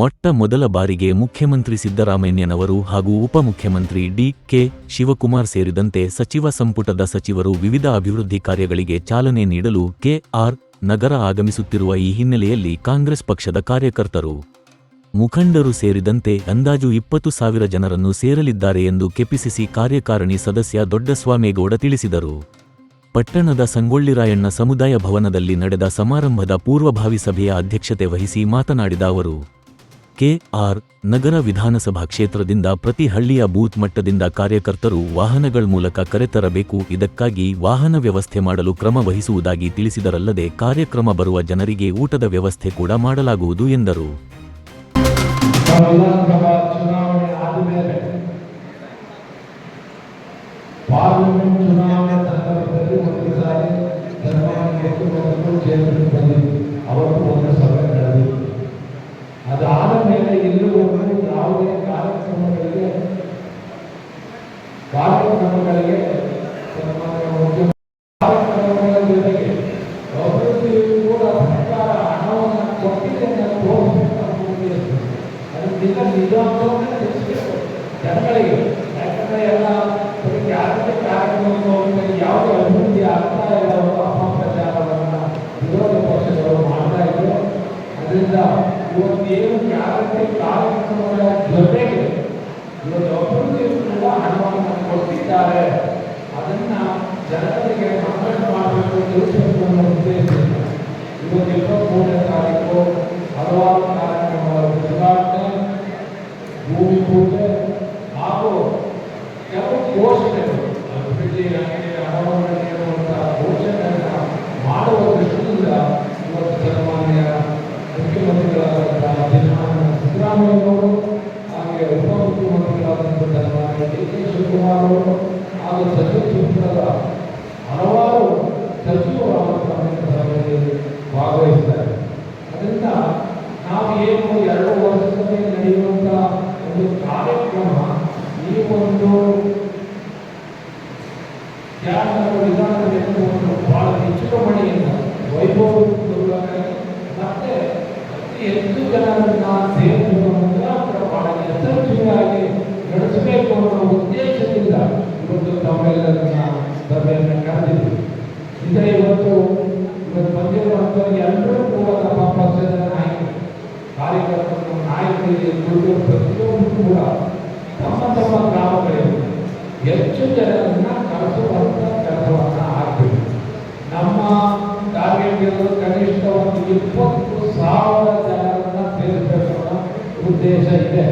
ಮೊಟ್ಟ ಮೊದಲ ಬಾರಿಗೆ ಮುಖ್ಯಮಂತ್ರಿ ಸಿದ್ದರಾಮಯ್ಯನವರು ಹಾಗೂ ಉಪಮುಖ್ಯಮಂತ್ರಿ ಡಿ ಕೆ ಶಿವಕುಮಾರ್ ಸೇರಿದಂತೆ ಸಚಿವ ಸಂಪುಟದ ಸಚಿವರು ವಿವಿಧ ಅಭಿವೃದ್ಧಿ ಕಾರ್ಯಗಳಿಗೆ ಚಾಲನೆ ನೀಡಲು ಕೆಆರ್ ನಗರ ಆಗಮಿಸುತ್ತಿರುವ ಈ ಹಿನ್ನೆಲೆಯಲ್ಲಿ ಕಾಂಗ್ರೆಸ್ ಪಕ್ಷದ ಕಾರ್ಯಕರ್ತರು ಮುಖಂಡರು ಸೇರಿದಂತೆ ಅಂದಾಜು ಇಪ್ಪತ್ತು ಸಾವಿರ ಜನರನ್ನು ಸೇರಲಿದ್ದಾರೆ ಎಂದು ಕೆಪಿಸಿಸಿ ಕಾರ್ಯಕಾರಿಣಿ ಸದಸ್ಯ ದೊಡ್ಡಸ್ವಾಮೇಗೌಡ ತಿಳಿಸಿದರು. ಪಟ್ಟಣದ ಸಂಗೊಳ್ಳಿರಾಯಣ್ಣ ಸಮುದಾಯ ಭವನದಲ್ಲಿ ನಡೆದ ಸಮಾರಂಭದ ಪೂರ್ವಭಾವಿ ಸಭೆಯ ಅಧ್ಯಕ್ಷತೆ ವಹಿಸಿ ಮಾತನಾಡಿದ ಅವರು. ಕೆಆರ್ ನಗರ ವಿಧಾನಸಭಾ ಕ್ಷೇತ್ರದಿಂದ ಪ್ರತಿ ಹಳ್ಳಿಯ ಬೂತ್ ಮಟ್ಟದಿಂದ ಕಾರ್ಯಕರ್ತರು ವಾಹನಗಳ ಮೂಲಕ ಕರೆತರಬೇಕು ಇದಕ್ಕಾಗಿ ವಾಹನ ವ್ಯವಸ್ಥೆ ಮಾಡಲು ಕ್ರಮ ವಹಿಸುವುದಾಗಿ ತಿಳಿಸಿದರಲ್ಲದೆ ಕಾರ್ಯಕ್ರಮ ಬರುವ ಜನರಿಗೆ ಊಟದ ವ್ಯವಸ್ಥೆ ಕೂಡ ಮಾಡಲಾಗುವುದು ಎಂದರು. ಕಾರ್ಯಕ್ರಮಗಳಿಗೆ ಜೊತೆಗೆ ಅಭಿವೃದ್ಧಿಯೂ ಕೂಡ ಸರ್ಕಾರ ಹಣವನ್ನು ಕೊಟ್ಟಿದೆ ಅದರಿಂದ ನಿಜವಾಗ್ಲೂ ತಿಳಿಸ್ಬೇಕು ಜನಗಳಿಗೆ, ಯಾಕಂದ್ರೆ ಎಲ್ಲ ಯಾವುದೇ ಯಾವುದೇ ಅಭಿವೃದ್ಧಿ ಆಗ್ತಾ ಅಪಪ್ರಚಾರವನ್ನ ವಿರೋಧ ಪಕ್ಷಗಳು ಮಾಡ್ತಾ ಇದ್ರು. ಅದರಿಂದ ಏನು ಜಾಗೃತಿ ಕಾರ್ಯಕ್ರಮಗಳ ಜೊತೆಗೆ ಇವತ್ತು ಅಭಿವೃದ್ಧಿ ಕೂಡ ಹಣವನ್ನು ಅದನ್ನ ಜನರಿಗೆ ಮನವರಿಕೆ ಮಾಡಬೇಕು ತಿಳಿಸಬೇಕು ಅನ್ನೋ ಉದ್ದೇಶ ಇವತ್ತು ಇಪ್ಪತ್ಮೂರನೇ ತಾರೀಕು ಹಲವಾರು ಕಾರ್ಯಕ್ರಮಗಳ. ಉದ್ಘಾಟನೆ ಭೂಮಿ ಹಾಗೂ ಕೆಲವು ಘೋಷಣೆಗಳು. ಅಭಿವೃದ್ಧಿ ಹಣವನ್ನು ನೀಡುವಂತಹ ಘೋಷಣೆಗಳನ್ನ ಮಾಡುವ ದೃಷ್ಟಿಯಿಂದ ಇವತ್ತು ಸನ್ಮಾನ್ಯ ಮುಖ್ಯಮಂತ್ರಿಗಳಾದಂತಹ ಸಿದ್ದರಾಮಯ್ಯ ಸಿದ್ದರಾಮಯ್ಯನವರು ಡಿ ಕೆ ಹಾಗೂ ಸಚಿವ ಹಲವಾರು ಸಚಿವರು ಸಭೆಯಲ್ಲಿ ಭಾಗವಹಿಸ್ತಾರೆ ಅದರಿಂದ ನಾವು ಏನು ಎರಡು ವರ್ಷದಲ್ಲಿ ನಡೆಯುವಂತಹ ಒಂದು ಕಾರ್ಯಕ್ರಮ ಈ ಒಂದು ವಿಧಾನದಲ್ಲಿ ಒಂದು ಬಹಳ ವಿಜೃಂಭಣೆಯಿಂದ ವೈಭವ ಮತ್ತೆ ಅತಿ ಹೆಚ್ಚು ಜನರನ್ನ ಸೇರಿಸುವ ಮುಖಾಂತರ ಬಹಳ ಯಶಸ್ವಿಯಾಗಿ ಇವತ್ತು ತಮ್ಮೆಲ್ಲರನ್ನ ಸಭೆಯನ್ನು ಕರೆದಿದ್ದೀವಿ ಇದ್ರೆ ಇವತ್ತು ಇವತ್ತು ಬಂದಿರುವಂತಹ ಎಲ್ಲರೂ ಕೂಡ ನಮ್ಮ ಪಕ್ಷದ ನಾಯಕರು, ಕಾರ್ಯಕರ್ತರು, ನಾಯಕರಿಗೆ ದುಡ್ಡು ಪ್ರತಿಯೊಬ್ಬರು ಕೂಡ ತಮ್ಮ ತಮ್ಮ ಗ್ರಾಮಗಳಿಗೆ ಹೆಚ್ಚು ಜನರನ್ನು ಕಳಿಸುವಂತ ಕೆಲಸವನ್ನು ಆಗ್ಬೇಕು. ನಮ್ಮ ಟಾರ್ಗೆಟ್ ಇರೋದು ಕನಿಷ್ಠ ಒಂದು ಇಪ್ಪತ್ತು ಸಾವಿರ ಜನರನ್ನ ಸೇರಿಸಬೇಕು ಉದ್ದೇಶ ಇದೆ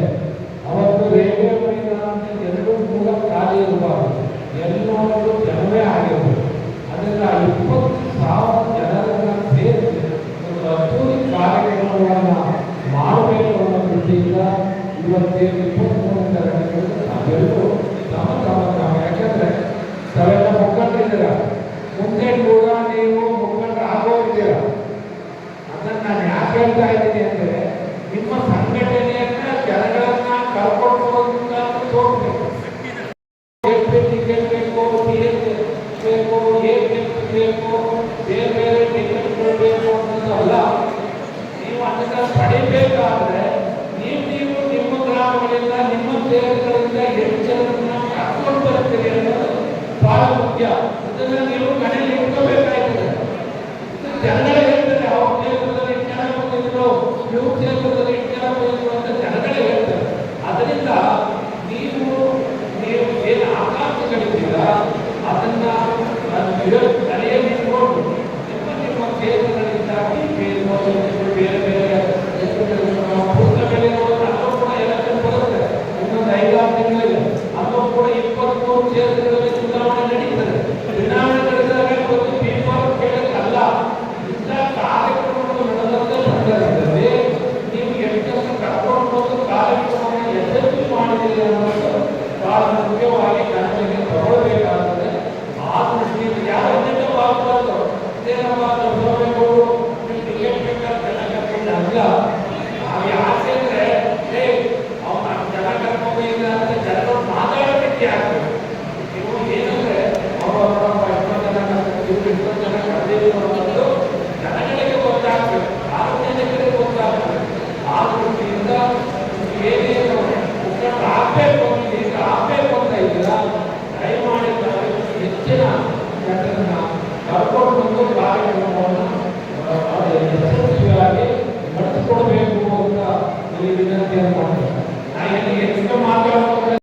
ಅವತ್ತು ರೈಲ್ವೆ ಮೈದಾನ ಎರಡೂ ಕೂಡ ಖಾಲಿ ಇರಬಾರದು ಎಲ್ಲರೂ ಜನವೇ ಆಗಿರ್ಬೇಕು ಅದರಿಂದ ಇಪ್ಪತ್ತು ಸಾವಿರ ಜನರನ್ನ ಸೇರಿಸಿ ಒಂದು ಅದ್ದೂರಿ ಕಾರ್ಯಕ್ರಮಗಳನ್ನ ಮಾಡಬೇಕು ದೃಷ್ಟಿಯಿಂದ ಇವತ್ತೇನು ಇಪ್ಪತ್ಮೂರನೇ ತರಗತಿಗಳು ನಾವೆಲ್ಲರೂ ತಮ್ಮ ತಮ್ಮ ತಮ್ಮ ಯಾಕಂದ್ರೆ ತಾವೆಲ್ಲ ಮುಖಂಡರಿದ್ದೀರ ಮುಂದೆ ಕೂಡ ನೀವು ಮುಖಂಡ ಆಗೋಗಿದ್ದೀರ ಅದನ್ನ ನಾನು ಯಾಕೆ ಹೇಳ್ತಾ ಇದ್ದೀನಿ ಅಂದ್ರೆ ನಿಮ್ಮ ಸಂಘಟನೆಯನ್ನ ಬಹಳ